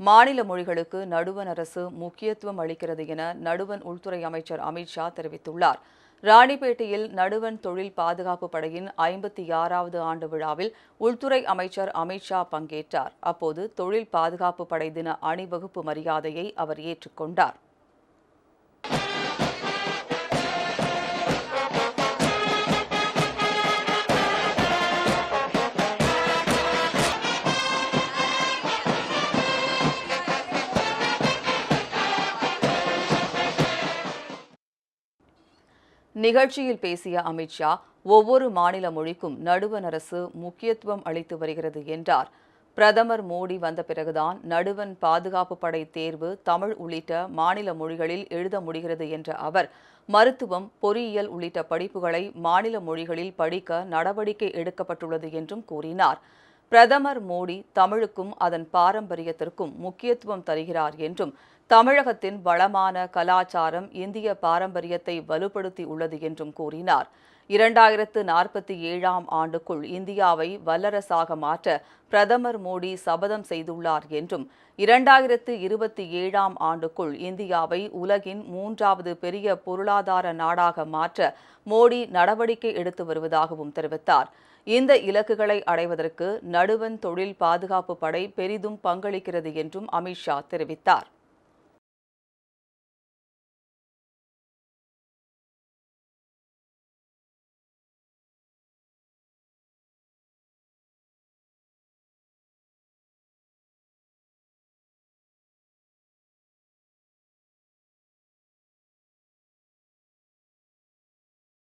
மாநில மொழிகளுக்கு நடுவண் அரசு முக்கியத்துவம் அளிக்கிறது என நடுவண் உள்துறை அமைச்சர் அமித்ஷா தெரிவித்துள்ளார். ராணிப்பேட்டையில் நடுவண் தொழில் பாதுகாப்பு படையின் ஐம்பத்தி ஆறாவது ஆண்டு விழாவில் உள்துறை அமைச்சர் அமித்ஷா பங்கேற்றார். அப்போது தொழில் பாதுகாப்பு படை தின அணிவகுப்பு மரியாதையை அவர் ஏற்றுக்கொண்டார். நிகழ்ச்சியில் பேசிய அமித்ஷா ஒவ்வொரு மாநில மொழிக்கும் நடுவண் அரசு முக்கியத்துவம் அளித்து வருகிறது என்றார். பிரதமர் மோடி வந்த பிறகுதான் நடுவண் பாதுகாப்பு படை தேர்வு தமிழ் உள்ளிட்ட மாநில மொழிகளில் எழுத முடிகிறது என்ற அவர் மருத்துவம் பொறியியல் உள்ளிட்ட படிப்புகளை மாநில மொழிகளில் படிக்க நடவடிக்கை எடுக்கப்பட்டுள்ளது என்றும் கூறினார். பிரதமர் மோடி தமிழுக்கும் அதன் பாரம்பரியத்திற்கும் முக்கியத்துவம் தருகிறார் என்றும் தமிழகத்தின் வளமான கலாச்சாரம் இந்திய பாரம்பரியத்தை வலுப்படுத்தி உள்ளது என்றும் கூறினார். இரண்டாயிரத்து நாற்பத்தி ஏழாம் ஆண்டுக்குள் இந்தியாவை வல்லரசாக மாற்ற பிரதமர் மோடி சபதம் செய்துள்ளார் என்றும் இரண்டாயிரத்து இருபத்தி ஏழாம் ஆண்டுக்குள் இந்தியாவை உலகின் மூன்றாவது பெரிய பொருளாதார நாடாக மாற்ற மோடி நடவடிக்கை எடுத்து வருவதாகவும் தெரிவித்தார். இந்த இலக்குகளை அடைவதற்கு நடுவண் தொழில் பாதுகாப்பு படை பெரிதும் பங்களிக்கிறது என்றும் அமித்ஷா தெரிவித்தார்.